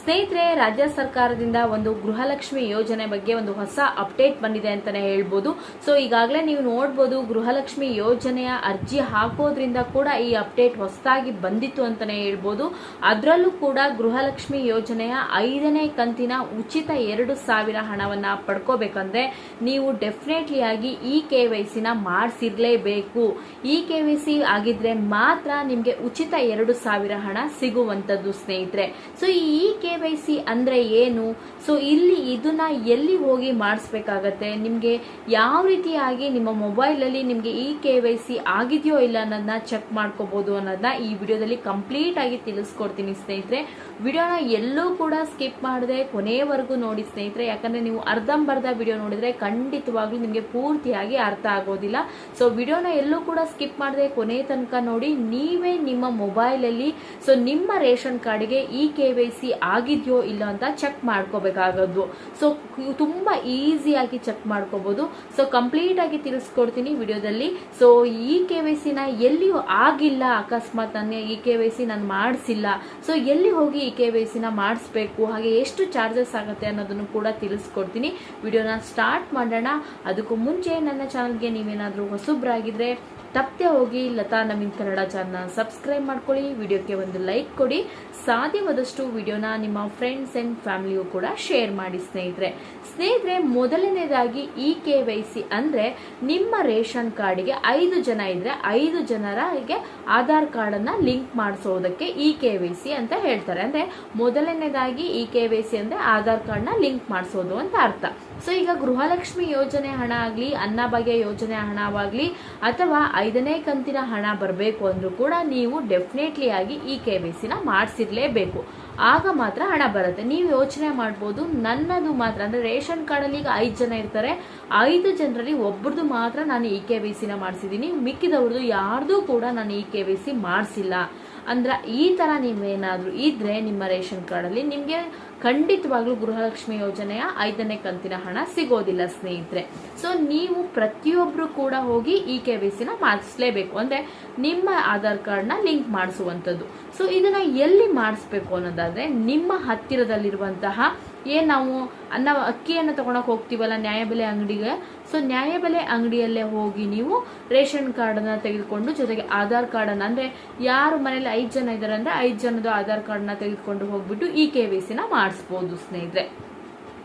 ಸ್ನೇಹಿತರೆ, ರಾಜ್ಯ ಸರ್ಕಾರದಿಂದ ಒಂದು ಗೃಹಲಕ್ಷ್ಮಿ ಯೋಜನೆ ಬಗ್ಗೆ ಒಂದು ಹೊಸ ಅಪ್ಡೇಟ್ ಬಂದಿದೆ ಅಂತಾನೆ ಹೇಳ್ಬೋದು. ಸೊ ಈಗಾಗಲೇ ನೀವು ನೋಡ್ಬೋದು, ಗೃಹಲಕ್ಷ್ಮಿ ಯೋಜನೆಯ ಅರ್ಜಿ ಹಾಕೋದ್ರಿಂದ ಕೂಡ ಈ ಅಪ್ಡೇಟ್ ಹೊಸದಾಗಿ ಬಂದಿತ್ತು ಅಂತಾನೆ ಹೇಳ್ಬೋದು. ಅದರಲ್ಲೂ ಕೂಡ ಗೃಹಲಕ್ಷ್ಮಿ ಯೋಜನೆಯ ಐದನೇ ಕಂತಿನ ಉಚಿತ ಎರಡು ಸಾವಿರ ಹಣವನ್ನ ಪಡ್ಕೋಬೇಕಂದ್ರೆ ನೀವು ಡೆಫಿನೆಟ್ಲಿ ಆಗಿ ಇ ಕೆ ವೈ ಸಿನ ಮಾಡಿಸಿರ್ಲೇಬೇಕು. ಇ ಕೆ ವೈ ಸಿ ಆಗಿದ್ರೆ ಮಾತ್ರ ನಿಮಗೆ ಉಚಿತ ಎರಡು ಸಾವಿರ ಹಣ ಸಿಗುವಂಥದ್ದು ಸ್ನೇಹಿತರೆ. ಸೊ ಈ ಕೆ ವೈ ಸಿ ಅಂದ್ರೆ ಏನು? ಸೊ ಇಲ್ಲಿ ಇದನ್ನ ಎಲ್ಲಿ ಹೋಗಿ ಮಾಡಿಸ್ಬೇಕಾಗತ್ತೆ? ನಿಮಗೆ ಯಾವ ರೀತಿಯಾಗಿ ನಿಮ್ಮ ಮೊಬೈಲಲ್ಲಿ ನಿಮಗೆ ಇ ಕೆ ವೈ ಸಿ ಆಗಿದೆಯೋ ಇಲ್ಲ ಅನ್ನೋದನ್ನ ಚೆಕ್ ಮಾಡ್ಕೋಬಹುದು ಅನ್ನೋದನ್ನ ಈ ವಿಡಿಯೋದಲ್ಲಿ ಕಂಪ್ಲೀಟ್ ಆಗಿ ತಿಳಿಸ್ಕೊಡ್ತೀನಿ ಸ್ನೇಹಿತರೆ. ವಿಡಿಯೋನ ಎಲ್ಲೂ ಕೂಡ ಸ್ಕಿಪ್ ಮಾಡದೆ ಕೊನೆಯವರೆಗೂ ನೋಡಿ ಸ್ನೇಹಿತರೆ. ಯಾಕಂದ್ರೆ ನೀವು ಅರ್ಧಂಬರ್ಧ ವಿಡಿಯೋ ನೋಡಿದ್ರೆ ಖಂಡಿತವಾಗ್ಲೂ ನಿಮಗೆ ಪೂರ್ತಿಯಾಗಿ ಅರ್ಥ ಆಗೋದಿಲ್ಲ. ಸೊ ವಿಡಿಯೋನ ಎಲ್ಲೂ ಕೂಡ ಸ್ಕಿಪ್ ಮಾಡದೆ ಕೊನೆ ತನಕ ನೋಡಿ ನೀವೇ ನಿಮ್ಮ ಮೊಬೈಲಲ್ಲಿ ಸೊ ನಿಮ್ಮ ರೇಷನ್ ಕಾರ್ಡ್ಗೆ ಇ ಕೆ ವೈ ಸಿ ಆಗಿದೆಯೋ ಇಲ್ಲ ಅಂತ ಚೆಕ್ ಮಾಡ್ಕೋಬೇಕಾಗದ್ದು ಸೊ ತುಂಬ ಈಸಿಯಾಗಿ ಚೆಕ್ ಮಾಡ್ಕೋಬೋದು. ಸೊ ಕಂಪ್ಲೀಟಾಗಿ ತಿಳಿಸ್ಕೊಡ್ತೀನಿ ವಿಡಿಯೋದಲ್ಲಿ. ಸೊ ಈ ಕೆ ವೈ ಸಿನ ಎಲ್ಲಿಯೂ ಆಗಿಲ್ಲ ಅಕಸ್ಮಾತ್ ನನಗೆ ಇ ಕೆ ವೈ ಸಿ ನಾನು ಮಾಡಿಸಿಲ್ಲ. ಸೊ ಎಲ್ಲಿ ಹೋಗಿ ಈ ಕೆ ವೈ ಸಿನ ಮಾಡಿಸ್ಬೇಕು? ಹಾಗೆ ಎಷ್ಟು ಚಾರ್ಜಸ್ ಆಗುತ್ತೆ ಅನ್ನೋದನ್ನು ಕೂಡ ತಿಳಿಸ್ಕೊಡ್ತೀನಿ. ವಿಡಿಯೋನ ಸ್ಟಾರ್ಟ್ ಮಾಡೋಣ. ಅದಕ್ಕೂ ಮುಂಚೆ ನನ್ನ ಚಾನಲ್ಗೆ ನೀವೇನಾದರೂ ಹೊಸಬ್ರಾಗಿದ್ರೆ ತಪ್ಪದೆ ಹೋಗಿ ಲತಾ ನವೀನ್ ಕನ್ನಡ ಚಾನಲ್ನ ಸಬ್ಸ್ಕ್ರೈಬ್ ಮಾಡ್ಕೊಳ್ಳಿ, ವಿಡಿಯೋಕ್ಕೆ ಒಂದು ಲೈಕ್ ಕೊಡಿ, ಸಾಧ್ಯವಾದಷ್ಟು ವಿಡಿಯೋನ ನಿಮ್ಮ ಫ್ರೆಂಡ್ಸ್ ಆ್ಯಂಡ್ ಫ್ಯಾಮಿಲಿಯು ಕೂಡ ಶೇರ್ ಮಾಡಿ ಸ್ನೇಹಿತರೆ. ಸ್ನೇಹಿತರೆ, ಮೊದಲನೇದಾಗಿ ಇ ಕೆ ವೈ ಸಿ ಅಂದರೆ ನಿಮ್ಮ ರೇಷನ್ ಕಾರ್ಡಿಗೆ ಐದು ಜನ ಇದ್ದರೆ ಐದು ಜನರಿಗೆ ಆಧಾರ್ ಕಾರ್ಡನ್ನು ಲಿಂಕ್ ಮಾಡಿಸೋದಕ್ಕೆ ಇ ಕೆ ವೈ ಸಿ ಅಂತ ಹೇಳ್ತಾರೆ. ಅಂದರೆ ಮೊದಲನೇದಾಗಿ ಇ ಕೆ ವೈ ಸಿ ಅಂದರೆ ಆಧಾರ್ ಕಾರ್ಡ್ನ ಲಿಂಕ್ ಮಾಡಿಸೋದು ಅಂತ ಅರ್ಥ. ಸೊ ಈಗ ಗೃಹಲಕ್ಷ್ಮಿ ಯೋಜನೆ ಹಣ ಆಗಲಿ ಅನ್ನಭಾಗ್ಯ ಯೋಜನೆ ಹಣವಾಗಲಿ, ಅಥವಾ ಐದನೇ ಕಂತಿನ ಹಣ ಬರಬೇಕು ಅಂದರೂ ಕೂಡ ನೀವು ಡೆಫಿನೆಟ್ಲಿ ಆಗಿ ಈ ಕೆ ವೈ ಸಿನ ಮಾಡಿಸಿರ್ಲೇಬೇಕು. ಆಗ ಮಾತ್ರ ಹಣ ಬರುತ್ತೆ. ನೀವು ಯೋಚನೆ ಮಾಡ್ಬೋದು, ನನ್ನದು ಮಾತ್ರ. ಅಂದರೆ ರೇಷನ್ ಕಾರ್ಡಲ್ಲಿ ಈಗ ಐದು ಜನ ಇರ್ತಾರೆ. ಐದು ಜನರಲ್ಲಿ ಒಬ್ಬರದು ಮಾತ್ರ ನಾನು ಇ ಕೆ ವೈ ಸಿನ ಮಾಡಿಸಿದ್ದೀನಿ. ಮಿಕ್ಕಿದವ್ರದ್ದು ಯಾರ್ದು ಕೂಡ ನಾನು ಇ ಕೆ ವೈ ಸಿ ಮಾಡಿಸಿಲ್ಲ. ಅಂದ್ರೆ ಈ ಥರ ನೀವೇನಾದರೂ ಇದ್ರೆ ನಿಮ್ಮ ರೇಷನ್ ಕಾರ್ಡಲ್ಲಿ ನಿಮಗೆ ಖಂಡಿತವಾಗ್ಲೂ ಗೃಹಲಕ್ಷ್ಮಿ ಯೋಜನೆಯ ಐದನೇ ಕಂತಿನ ಹಣ ಸಿಗೋದಿಲ್ಲ ಸ್ನೇಹಿತರೆ. ಸೊ ನೀವು ಪ್ರತಿಯೊಬ್ಬರು ಕೂಡ ಹೋಗಿ ಇ ಕೆ ವೈ ಸಿನ ಮಾಡಿಸ್ಲೇಬೇಕು. ಅಂದರೆ ನಿಮ್ಮ ಆಧಾರ್ ಕಾರ್ಡ್ನ ಲಿಂಕ್ ಮಾಡಿಸುವಂಥದ್ದು. ಸೊ ಇದನ್ನ ಎಲ್ಲಿ ಮಾಡಿಸ್ಬೇಕು ಅನ್ನೋದಾದ್ರೆ ನಿಮ್ಮ ಹತ್ತಿರದಲ್ಲಿರುವಂತಹ ಏನು ನಾವು ಅನ್ನ, ಅಕ್ಕಿಯನ್ನು ತಗೊಳಕ್ ಹೋಗ್ತೀವಲ್ಲ ನ್ಯಾಯಬೆಲೆ ಅಂಗಡಿಗೆ? ಸೊ ನ್ಯಾಯಬೆಲೆ ಅಂಗಡಿಯಲ್ಲೇ ಹೋಗಿ ನೀವು ರೇಷನ್ ಕಾರ್ಡನ್ನು ತೆಗೆದುಕೊಂಡು ಜೊತೆಗೆ ಆಧಾರ್ ಕಾರ್ಡನ್ನು, ಅಂದರೆ ಯಾರು ಮನೇಲಿ ಐದು ಜನ ಇದ್ದಾರೆ ಅಂದರೆ ಐದು ಜನದ ಆಧಾರ್ ಕಾರ್ಡನ್ನ ತೆಗೆದುಕೊಂಡು ಹೋಗ್ಬಿಟ್ಟು ಈ ಕೆ ವಿ ಸಿನ ಮಾಡಿಸ್ಬೋದು ಸ್ನೇಹಿತರೆ.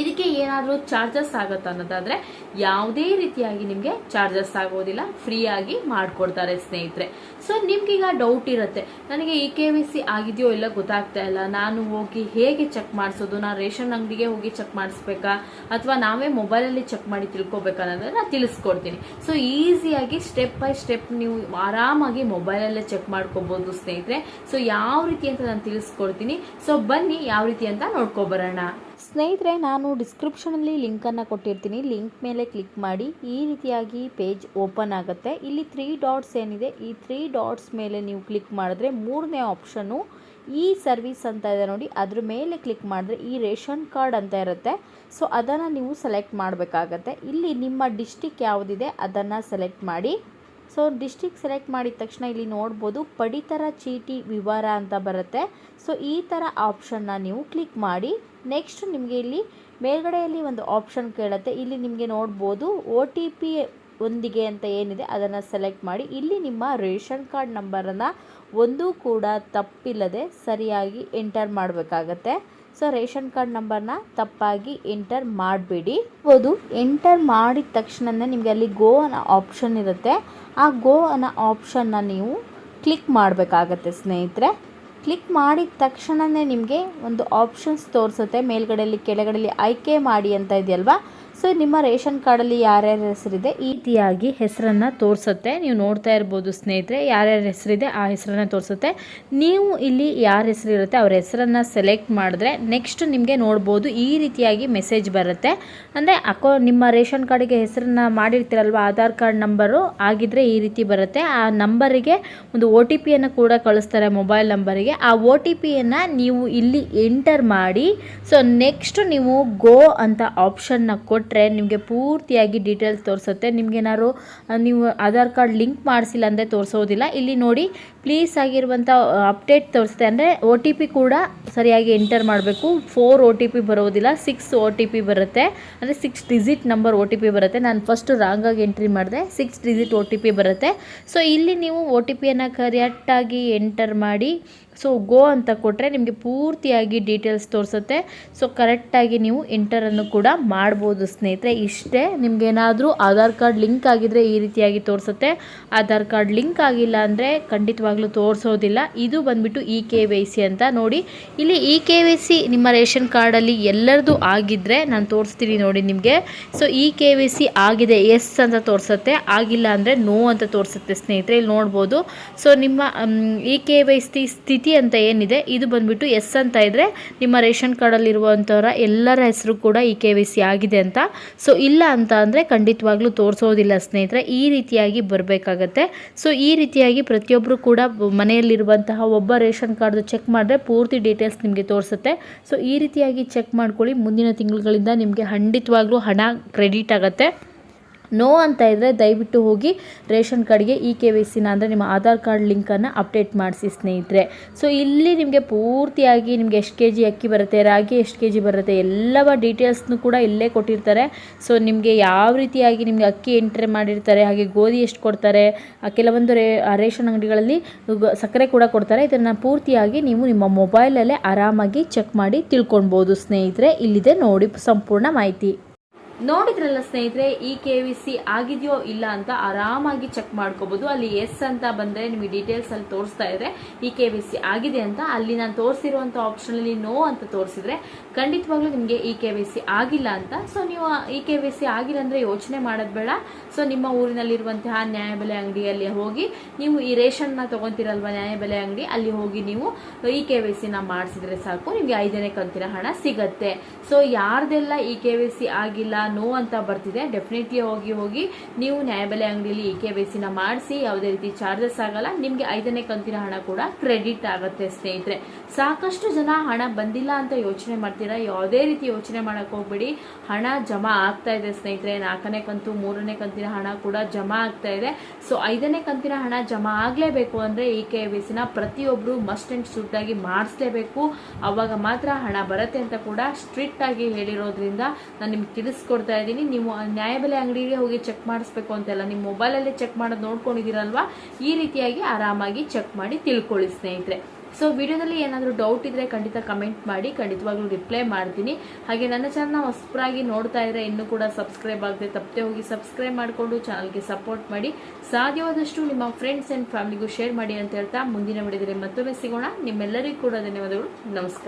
ಇದಕ್ಕೆ ಏನಾದರೂ ಚಾರ್ಜಸ್ ಆಗುತ್ತೆ ಅನ್ನೋದಾದರೆ ಯಾವುದೇ ರೀತಿಯಾಗಿ ನಿಮಗೆ ಚಾರ್ಜಸ್ ಆಗೋದಿಲ್ಲ ಫ್ರೀಯಾಗಿ ಮಾಡಿಕೊಡ್ತಾರೆ ಸ್ನೇಹಿತರೆ. ಸೊ ನಿಮ್ಗೀಗ ಡೌಟ್ ಇರುತ್ತೆ. ನನಗೆ ಇ ಕೆ ವಿ ಸಿ ಆಗಿದೆಯೋ ಇಲ್ಲ ಗೊತ್ತಾಗ್ತಾ ಇಲ್ಲ. ನಾನು ಹೋಗಿ ಹೇಗೆ ಚೆಕ್ ಮಾಡಿಸೋದು? ನಾನು ರೇಷನ್ ಅಂಗಡಿಗೆ ಹೋಗಿ ಚೆಕ್ ಮಾಡಿಸ್ಬೇಕಾ? ಅಥವಾ ನಾವೇ ಮೊಬೈಲಲ್ಲಿ ಚೆಕ್ ಮಾಡಿ ತಿಳ್ಕೊಬೇಕಾ ಅನ್ನೋದನ್ನ ನಾನು ತಿಳಿಸ್ಕೊಡ್ತೀನಿ ಸೊ ಈಸಿಯಾಗಿ ಸ್ಟೆಪ್ ಬೈ ಸ್ಟೆಪ್ ನೀವು ಆರಾಮಾಗಿ ಮೊಬೈಲಲ್ಲೇ ಚೆಕ್ ಮಾಡ್ಕೋಬೋದು ಸ್ನೇಹಿತರೆ. ಸೊ ಯಾವ ರೀತಿ ಅಂತ ನಾನು ತಿಳಿಸ್ಕೊಡ್ತೀನಿ. ಸೊ ಬನ್ನಿ ಯಾವ ರೀತಿ ಅಂತ ನೋಡ್ಕೊಬರೋಣ ಸ್ನೇಹಿತರೆ, ನಾನು ಡಿಸ್ಕ್ರಿಪ್ಷನಲ್ಲಿ ಲಿಂಕನ್ನು ಕೊಟ್ಟಿರ್ತೀನಿ. ಲಿಂಕ್ ಮೇಲೆ ಕ್ಲಿಕ್ ಮಾಡಿ. ಈ ರೀತಿಯಾಗಿ ಪೇಜ್ ಓಪನ್ ಆಗುತ್ತೆ. ಇಲ್ಲಿ ತ್ರೀ ಡಾಟ್ಸ್ ಏನಿದೆ? ಈ ತ್ರೀ ಡಾಟ್ಸ್ ಮೇಲೆ ನೀವು ಕ್ಲಿಕ್ ಮಾಡಿದ್ರೆ ಮೂರನೇ ಆಪ್ಷನ್ನು ಈ ಸರ್ವಿಸ್ ಅಂತ ಇದೆ ನೋಡಿ. ಅದ್ರ ಮೇಲೆ ಕ್ಲಿಕ್ ಮಾಡಿದ್ರೆ ಈ ರೇಷನ್ ಕಾರ್ಡ್ ಅಂತ ಇರುತ್ತೆ. ಸೊ ಅದನ್ನು ನೀವು ಸೆಲೆಕ್ಟ್ ಮಾಡಬೇಕಾಗತ್ತೆ. ಇಲ್ಲಿ ನಿಮ್ಮ ಡಿಸ್ಟಿಕ್ ಯಾವುದಿದೆ, ಅದನ್ನು ಸೆಲೆಕ್ಟ್ ಮಾಡಿ. ಸೊ ಡಿಸ್ಟಿಕ್ ಸೆಲೆಕ್ಟ್ ಮಾಡಿದ ತಕ್ಷಣ ಇಲ್ಲಿ ನೋಡ್ಬೋದು ಪಡಿತರ ಚೀಟಿ ವಿವರ ಅಂತ ಬರುತ್ತೆ. ಸೊ ಈ ಥರ ಆಪ್ಷನ್ನ ನೀವು ಕ್ಲಿಕ್ ಮಾಡಿ. ನೆಕ್ಸ್ಟ್ ನಿಮಗೆ ಇಲ್ಲಿ ಮೇಲ್ಗಡೆಯಲ್ಲಿ ಒಂದು ಆಪ್ಷನ್ ಕೇಳುತ್ತೆ. ಇಲ್ಲಿ ನಿಮಗೆ ನೋಡ್ಬೋದು ಒ ಟಿ ಪಿ ಒಂದಿಗೆ ಅಂತ ಏನಿದೆ ಅದನ್ನು ಸೆಲೆಕ್ಟ್ ಮಾಡಿ. ಇಲ್ಲಿ ನಿಮ್ಮ ರೇಷನ್ ಕಾರ್ಡ್ ನಂಬರನ್ನು ಒಂದೂ ಕೂಡ ತಪ್ಪಿಲ್ಲದೆ ಸರಿಯಾಗಿ ಎಂಟರ್ ಮಾಡಬೇಕಾಗತ್ತೆ. ಸೊ ರೇಷನ್ ಕಾರ್ಡ್ ನಂಬರ್ನ ತಪ್ಪಾಗಿ ಎಂಟರ್ ಮಾಡಬೇಡಿ. ಹೌದು ಎಂಟರ್ ಮಾಡಿದ ತಕ್ಷಣನೇ ನಿಮಗೆ ಅಲ್ಲಿ ಗೋ ಅನ್ನೋ ಆಪ್ಷನ್ ಇರುತ್ತೆ. ಆ ಗೋ ಅನ್ನೋ ಆಪ್ಷನ್ನ ನೀವು ಕ್ಲಿಕ್ ಮಾಡಬೇಕಾಗತ್ತೆ ಸ್ನೇಹಿತರೆ. ಕ್ಲಿಕ್ ಮಾಡಿದ ತಕ್ಷಣವೇ ನಿಮಗೆ ಒಂದು ಆಪ್ಷನ್ಸ್ ತೋರಿಸುತ್ತೆ. ಮೇಲ್ಗಡೆಯಲ್ಲಿ ಕೆಳಗಡೆಯಲ್ಲಿ ಆಯ್ಕೆ ಮಾಡಿ ಅಂತ ಇದೆಯಲ್ವಾ? ಸೊ ನಿಮ್ಮ ರೇಷನ್ ಕಾರ್ಡಲ್ಲಿ ಯಾರ್ಯಾರ ಹೆಸರಿದೆ? ಈ ರೀತಿಯಾಗಿ ಹೆಸರನ್ನು ತೋರಿಸುತ್ತೆ. ನೀವು ನೋಡ್ತಾ ಇರ್ಬೋದು ಸ್ನೇಹಿತರೆ, ಯಾರ್ಯಾರ ಹೆಸರಿದೆ ಆ ಹೆಸರನ್ನು ತೋರಿಸುತ್ತೆ. ನೀವು ಇಲ್ಲಿ ಯಾರ ಹೆಸರಿರುತ್ತೆ, ಅವ್ರ ಹೆಸರನ್ನು ಸೆಲೆಕ್ಟ್ ಮಾಡಿದ್ರೆ ನೆಕ್ಸ್ಟ್ ನಿಮಗೆ ನೋಡ್ಬೋದು ಈ ರೀತಿಯಾಗಿ ಮೆಸೇಜ್ ಬರುತ್ತೆ. ಅಂದರೆ ಅಕೌ, ನಿಮ್ಮ ರೇಷನ್ ಕಾರ್ಡಿಗೆ ಹೆಸರನ್ನು ಮಾಡಿರ್ತೀರಲ್ವ, ಆಧಾರ್ ಕಾರ್ಡ್ ನಂಬರು ಆಗಿದ್ದರೆ ಈ ರೀತಿ ಬರುತ್ತೆ. ಆ ನಂಬರಿಗೆ ಒಂದು ಒ ಟಿ ಪಿಯನ್ನು ಕೂಡ ಕಳಿಸ್ತಾರೆ ಮೊಬೈಲ್ ನಂಬರಿಗೆ. ಆ ಒ ಟಿ ಪಿಯನ್ನು ನೀವು ಇಲ್ಲಿ ಎಂಟರ್ ಮಾಡಿ, ಸೊ ನೆಕ್ಸ್ಟ್ ನೀವು ಗೋ ಅಂತ ಆಪ್ಷನ್ನ ಕೊಟ್ಟು ಕೊಟ್ಟರೆ ನಿಮಗೆ ಪೂರ್ತಿಯಾಗಿ ಡೀಟೇಲ್ಸ್ ತೋರಿಸುತ್ತೆ. ನಿಮಗೇನಾದ್ರು ನೀವು ಆಧಾರ್ ಕಾರ್ಡ್ ಲಿಂಕ್ ಮಾಡಿಸಿಲ್ಲ ಅಂದರೆ ತೋರಿಸೋದಿಲ್ಲ. ಇಲ್ಲಿ ನೋಡಿ ಪ್ಲೀಸ್ ಆಗಿರುವಂಥ ಅಪ್ಡೇಟ್ ತೋರಿಸುತ್ತೆ ಅಂದರೆ ಒ ಟಿ ಪಿ ಕೂಡ ಸರಿಯಾಗಿ ಎಂಟರ್ ಮಾಡಬೇಕು. ಫೋರ್ ಒ ಟಿ ಪಿ ಬರೋದಿಲ್ಲ ಸಿಕ್ಸ್ ಒ ಟಿ ಪಿ ಬರುತ್ತೆ. ಅಂದರೆ six digit number O T P ಬರುತ್ತೆ. ನಾನು ಫಸ್ಟು ರಾಂಗಾಗಿ ಎಂಟ್ರಿ ಮಾಡಿದೆ six digit O T P ಬರುತ್ತೆ. ಸೊ ಇಲ್ಲಿ ನೀವು ಒ ಟಿ ಪಿಯನ್ನು ಕರೆಕ್ಟಾಗಿ ಎಂಟರ್ ಮಾಡಿ ಸೊ ಗೋ ಅಂತ ಕೊಟ್ಟರೆ ನಿಮಗೆ ಪೂರ್ತಿಯಾಗಿ ಡೀಟೇಲ್ಸ್ ತೋರಿಸುತ್ತೆ. ಸೊ ಕರೆಕ್ಟಾಗಿ ನೀವು ಎಂಟರನ್ನು ಕೂಡ ಮಾಡ್ಬೋದು ಸ್ನೇಹಿತರೆ. ಇಷ್ಟೇ ನಿಮಗೇನಾದರೂ ಆಧಾರ್ ಕಾರ್ಡ್ ಲಿಂಕ್ ಆಗಿದ್ದರೆ ಈ ರೀತಿಯಾಗಿ ತೋರಿಸುತ್ತೆ. ಆಧಾರ್ ಕಾರ್ಡ್ ಲಿಂಕ್ ಆಗಿಲ್ಲ ಅಂದರೆ ಖಂಡಿತವಾಗ್ಲೂ ತೋರಿಸೋದಿಲ್ಲ. ಇದು ಬಂದ್ಬಿಟ್ಟು ಇ ಕೆ ವೈ ಸಿ ಅಂತ ನೋಡಿ. ಇಲ್ಲಿ ಇ ಕೆ ವೈ ಸಿ ನಿಮ್ಮ ರೇಷನ್ ಕಾರ್ಡಲ್ಲಿ ಎಲ್ಲರದು ಆಗಿದ್ದರೆ ನಾನು ತೋರಿಸ್ತೀನಿ ನೋಡಿ ನಿಮಗೆ. So E K Y C ಆಗಿದೆ ಎಸ್ ಅಂತ ತೋರಿಸುತ್ತೆ. ಆಗಿಲ್ಲ ಅಂದರೆ ನೋ ಅಂತ ತೋರಿಸುತ್ತೆ ಸ್ನೇಹಿತರೆ, ಇಲ್ಲಿ ನೋಡ್ಬೋದು. ಸೊ ನಿಮ್ಮ ಇ ಕೆ ವೈ ಸಿ ಸ್ಥಿತಿ ಅಂತ ಏನಿದೆ, ಇದು ಬಂದ್ಬಿಟ್ಟು ಎಸ್ ಅಂತ ಇದ್ದರೆ ನಿಮ್ಮ ರೇಷನ್ ಕಾರ್ಡಲ್ಲಿರುವಂಥವರ ಎಲ್ಲರ ಹೆಸರು ಕೂಡ ಇ ಕೆ ವೈ ಸಿ ಆಗಿದೆ ಅಂತ. ಸೊ ಇಲ್ಲ ಅಂತ ಅಂದರೆ ಖಂಡಿತವಾಗ್ಲೂ ತೋರಿಸೋದಿಲ್ಲ ಸ್ನೇಹಿತರೆ, ಈ ರೀತಿಯಾಗಿ ಬರಬೇಕಾಗತ್ತೆ. ಸೊ ಈ ರೀತಿಯಾಗಿ ಪ್ರತಿಯೊಬ್ಬರು ಕೂಡ ಮನೆಯಲ್ಲಿರುವಂತಹ ಒಬ್ಬ ರೇಷನ್ ಕಾರ್ಡ್ದು ಚೆಕ್ ಮಾಡಿದ್ರೆ ಪೂರ್ತಿ ಡೀಟೇಲ್ಸ್ ನಿಮಗೆ ತೋರಿಸುತ್ತೆ. ಸೊ ಈ ರೀತಿಯಾಗಿ ಚೆಕ್ ಮಾಡ್ಕೊಳ್ಳಿ. ಮುಂದಿನ ತಿಂಗಳುಗಳಿಂದ ನಿಮಗೆ ಖಂಡಿತವಾಗ್ಲೂ ಹಣ ಕ್ರೆಡಿಟ್ ಆಗುತ್ತೆ. ನೋ ಅಂತ ಇದ್ದರೆ ದಯವಿಟ್ಟು ಹೋಗಿ ರೇಷನ್ ಕಾರ್ಡ್ಗೆ ಇ ಕೆ ವೈ ಸಿನ ಅಂದರೆ ನಿಮ್ಮ ಆಧಾರ್ ಕಾರ್ಡ್ ಲಿಂಕನ್ನು ಅಪ್ಡೇಟ್ ಮಾಡಿಸಿ ಸ್ನೇಹಿತರೆ. ಸೊ ಇಲ್ಲಿ ನಿಮಗೆ ಪೂರ್ತಿಯಾಗಿ ನಿಮಗೆ ಎಷ್ಟು ಕೆ ಜಿ ಅಕ್ಕಿ ಬರುತ್ತೆ, ರಾಗಿ ಎಷ್ಟು ಕೆ ಜಿ ಬರುತ್ತೆ, ಎಲ್ಲವ ಡೀಟೇಲ್ಸ್ನು ಕೂಡ ಇಲ್ಲೇ ಕೊಟ್ಟಿರ್ತಾರೆ. ಸೊ ನಿಮಗೆ ಯಾವ ರೀತಿಯಾಗಿ ನಿಮಗೆ ಅಕ್ಕಿ ಎಂಟ್ರಿ ಮಾಡಿರ್ತಾರೆ, ಹಾಗೆ ಗೋಧಿ ಎಷ್ಟು ಕೊಡ್ತಾರೆ ಕೆಲವೊಂದು ರೇ ರೇಷನ್ ಅಂಗಡಿಗಳಲ್ಲಿ ಸಕ್ಕರೆ ಕೂಡ ಕೊಡ್ತಾರೆ. ಇದನ್ನು ಪೂರ್ತಿಯಾಗಿ ನೀವು ನಿಮ್ಮ ಮೊಬೈಲಲ್ಲೇ ಆರಾಮಾಗಿ ಚೆಕ್ ಮಾಡಿ ತಿಳ್ಕೊಳ್ಬೋದು ಸ್ನೇಹಿತರೆ. ಇಲ್ಲಿದೆ ನೋಡಿ ಸಂಪೂರ್ಣ ಮಾಹಿತಿ. ನೋಡಿದ್ರಲ್ಲ ಸ್ನೇಹಿತರೆ, ಈ ಕೆ ವಿ ಸಿ ಆಗಿದೆಯೋ ಇಲ್ಲ ಅಂತ ಆರಾಮಾಗಿ ಚೆಕ್ ಮಾಡ್ಕೋಬಹುದು ಅಲ್ಲಿ ಎಸ್ ಅಂತ ಬಂದ್ರೆ ನಿಮಗೆ ಡೀಟೇಲ್ಸ್ ಅಲ್ಲಿ ತೋರಿಸ್ತಾ ಇದ್ರೆ, ಈ ಕೆ ವಿ ಸಿ ಆಗಿದೆ ಅಂತ, ಅಲ್ಲಿ ನಾನು ತೋರಿಸಿರುವಂತ ಆಪ್ಷನ್ ಅಲ್ಲಿ ನೋ ಅಂತ ತೋರಿಸಿದ್ರೆ, ಖಂಡಿತವಾಗ್ಲೂ ನಿಮಗೆ ಈ ಕೆ ವಿ ಸಿ ಆಗಿಲ್ಲ ಅಂತ. ಸೊ ನೀವು ಈ ಕೆ ವಿ ಸಿ ಆಗಿಲ್ಲ ಅಂದ್ರೆ ಯೋಚನೆ ಮಾಡೋದ್ ಬೇಡ. ಸೊ ನಿಮ್ಮ ಊರಿನಲ್ಲಿರುವಂತಹ ನ್ಯಾಯಬೆಲೆ ಅಂಗಡಿಯಲ್ಲಿ ಹೋಗಿ, ನೀವು ಈ ರೇಷನ್ನ ತಗೊಂತೀರಲ್ವಾ ನ್ಯಾಯಬೆಲೆ ಅಂಗಡಿ, ಅಲ್ಲಿ ಹೋಗಿ ನೀವು ಈ ಕೆ ವೈ ಸಿನ ಮಾಡಿಸಿದ್ರೆ ಸಾಕು. ನಿಮಗೆ ಐದನೇ ಕಂತಿನ ಹಣ ಸಿಗತ್ತೆ. ಸೊ ಯಾರ್ದೆಲ್ಲ ಈ ಕೆ ವಿ ಸಿ ಆಗಿಲ್ಲ ನೋ ಅಂತ ಬರ್ತಿದೆ. ಡೆಫಿನೆಟ್ಲಿ ಹೋಗಿ ಹೋಗಿ ನೀವು ನ್ಯಾಯಬೆಲೆ ಅಂಗಡಿಯಲ್ಲಿ ಇ ಕೆ ಸಿನ ಮಾಡಿಸಿ, ಯಾವುದೇ ರೀತಿ ಚಾರ್ಜಸ್ ಆಗಲ್ಲ. ನಿಮಗೆ ಐದನೇ ಕಂತಿನ ಹಣ ಕೂಡ ಕ್ರೆಡಿಟ್ ಆಗುತ್ತೆ ಸ್ನೇಹಿತರೆ. ಸಾಕಷ್ಟು ಜನ ಹಣ ಬಂದಿಲ್ಲ ಅಂತ ಯೋಚನೆ ಮಾಡ್ತೀರಾ? ಯಾವುದೇ ರೀತಿ ಯೋಚನೆ ಮಾಡೋಕೆ ಹೋಗ್ಬೇಡಿ. ಹಣ ಜಮಾ ಆಗ್ತಾ ಇದೆ ಸ್ನೇಹಿತರೆ. ನಾಲ್ಕನೇ ಕಂತು, ಮೂರನೇ ಕಂತಿನ ಹಣ ಕೂಡ ಜಮಾ ಆಗ್ತಾ ಇದೆ. ಸೊ ಐದನೇ ಕಂತಿನ ಹಣ ಜಮಾ ಆಗಲೇಬೇಕು ಅಂದರೆ ಈ ಕೆ ವೈ ಸಿನ ಪ್ರತಿಯೊಬ್ರು ಮಸ್ಟ್ ಅಂಡ್ ಸೂಟಾಗಿ ಮಾಡಿಸ್ಲೇಬೇಕು. ಅವಾಗ ಮಾತ್ರ ಹಣ ಬರುತ್ತೆ ಅಂತ ಕೂಡ ಸ್ಟ್ರಿಕ್ಟ್ ಆಗಿ ಹೇಳಿರೋದ್ರಿಂದ ನಾನು ನಿಮ್ಗೆ ತಿಳಿಸ್ಕೊಡ್ತಾ ಇದ್ದೀನಿ. ನೀವು ನ್ಯಾಯಬೆಲೆ ಅಂಗಡಿಗೆ ಹೋಗಿ ಚೆಕ್ ಮಾಡಿಸ್ಬೇಕು ಅಂತೆಲ್ಲ ನಿಮ್ಮ ಮೊಬೈಲಲ್ಲೇ ಚೆಕ್ ಮಾಡೋದು ನೋಡ್ಕೊಂಡಿದ್ದೀರಲ್ವಾ? ಈ ರೀತಿಯಾಗಿ ಆರಾಮಾಗಿ ಚೆಕ್ ಮಾಡಿ ತಿಳ್ಕೊಳ್ಳಿ ಸ್ನೇಹಿತರೆ. ಸೊ ವಿಡಿಯೋದಲ್ಲಿ ಏನಾದರೂ ಡೌಟ್ ಇದ್ರೆ ಖಂಡಿತ ಕಮೆಂಟ್ ಮಾಡಿ, ಖಂಡಿತವಾಗ್ಲೂ ರಿಪ್ಲೈ ಮಾಡ್ತೀನಿ. ಹಾಗೆ ನನ್ನ ಚಾನಲ್ನ ಹೊಸಬರಾಗಿ ನೋಡ್ತಾ ಇದ್ರೆ ಇನ್ನೂ ಕೂಡ ಸಬ್ಸ್ಕ್ರೈಬ್ ಆಗದೆ ತಪ್ಪದೆ ಹೋಗಿ ಸಬ್ಸ್ಕ್ರೈಬ್ ಮಾಡಿಕೊಂಡು ಚಾನಲ್ಗೆ ಸಪೋರ್ಟ್ ಮಾಡಿ. ಸಾಧ್ಯವಾದಷ್ಟು ನಿಮ್ಮ ಫ್ರೆಂಡ್ಸ್ ಆ್ಯಂಡ್ ಫ್ಯಾಮಿಲಿಗೂ ಶೇರ್ ಮಾಡಿ ಅಂತ ಹೇಳ್ತಾ ಮುಂದಿನ ವಿಡಿಯೋದಲ್ಲಿ ಮತ್ತೊಮ್ಮೆ ಸಿಗೋಣ. ನಿಮ್ಮೆಲ್ಲರಿಗೂ ಕೂಡ ಧನ್ಯವಾದಗಳು. ನಮಸ್ಕಾರ.